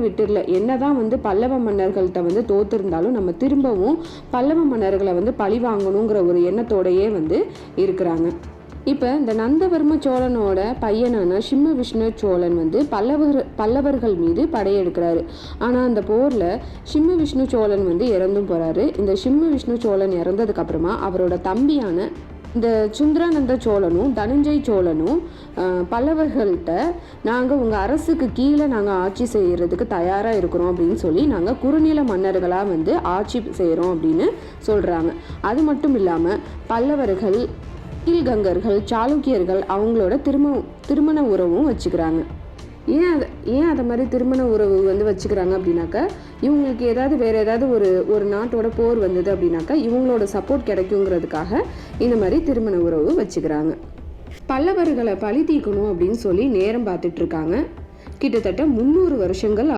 விட்டுடல. என்னதான் வந்து பல்லவ மன்னர்கள்ட்ட வந்து தோத்திருந்தாலும் நம்ம திரும்பவும் பல்லவ மன்னர்களை வந்து பழி வாங்கணுங்கிற ஒரு எண்ணத்தோடையே வந்து இருக்கிறாங்க. இப்போ இந்த நந்தவர்ம சோழனோட பையனான சிம்ம விஷ்ணு சோழன் வந்து பல்லவர் பல்லவர்கள் மீது படையெடுக்கிறாரு ஆனால் அந்த போரில் சிம்ம விஷ்ணு சோழன் வந்து இறந்தும் போகிறாரு இந்த சிம்ம விஷ்ணு சோழன் இறந்ததுக்கப்புறமா அவரோட தம்பியான இந்த சுந்தரானந்த சோழனும் தனஞ்சய் சோழனும் பல்லவர்கள்ட்ட நாங்கள் உங்கள் அரசுக்கு கீழே நாங்கள் ஆட்சி செய்கிறதுக்கு தயாராக இருக்கிறோம் அப்படின்னு சொல்லி நாங்கள் குறுநில மன்னர்களாக வந்து ஆட்சி செய்கிறோம் அப்படின்னு சொல்கிறாங்க அது மட்டும் இல்லாமல் பல்லவர்கள் கீழ்கங்கர்கள் சாளுக்கியர்கள் அவங்களோட திரும திருமண உறவும் வச்சுக்கிறாங்க. ஏன் அதை ஏன் அதை மாதிரி திருமண உறவு வந்து வச்சுக்கிறாங்க அப்படின்னாக்கா இவங்களுக்கு ஏதாவது வேறு ஏதாவது ஒரு ஒரு நாட்டோட போர் வந்தது அப்படின்னாக்கா இவங்களோட சப்போர்ட் கிடைக்குங்கிறதுக்காக இந்த மாதிரி திருமண உறவு வச்சுக்கிறாங்க. பல்லவர்களை பழி தீக்கணும் அப்படின்னு சொல்லி நேரம் பார்த்துட்ருக்காங்க கிட்டத்தட்ட முந்நூறு வருஷங்கள்